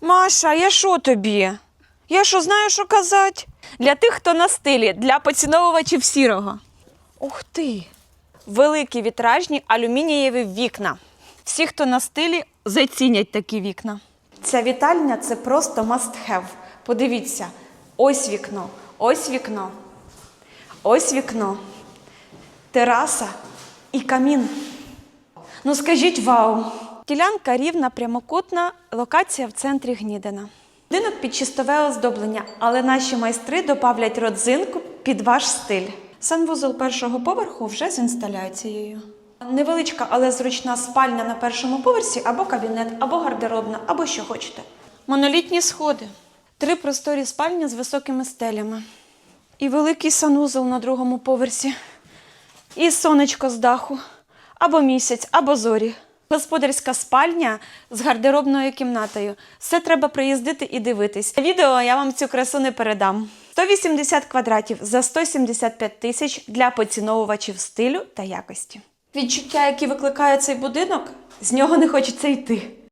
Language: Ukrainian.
Маша, я що тобі? Я що знаю, що казати? Для тих, хто на стилі, для поціновувачів сірого. Ух ти! Великі вітражні алюмінієві вікна. Всі, хто на стилі, зацінять такі вікна. Ця вітальня це просто must have. Подивіться, ось вікно, ось вікно, ось вікно, тераса і камін. Ну скажіть вау! Ділянка рівна, прямокутна, локація в центрі Гнідина. Будинок під чистове оздоблення, але наші майстри добавлять родзинку під ваш стиль. Санвузол першого поверху вже з інсталяцією. Невеличка, але зручна спальня на першому поверсі або кабінет, або гардеробна, або що хочете. Монолітні сходи, три просторі спальні з високими стелями. І великий санвузол на другому поверсі. І сонечко з даху, або місяць, або зорі. Господарська спальня з гардеробною кімнатою. Все треба приїздити і дивитись. Відео я вам цю красу не передам. 180 квадратів за 175 тисяч для поціновувачів стилю та якості. Відчуття, які викликає цей будинок, з нього не хочеться йти.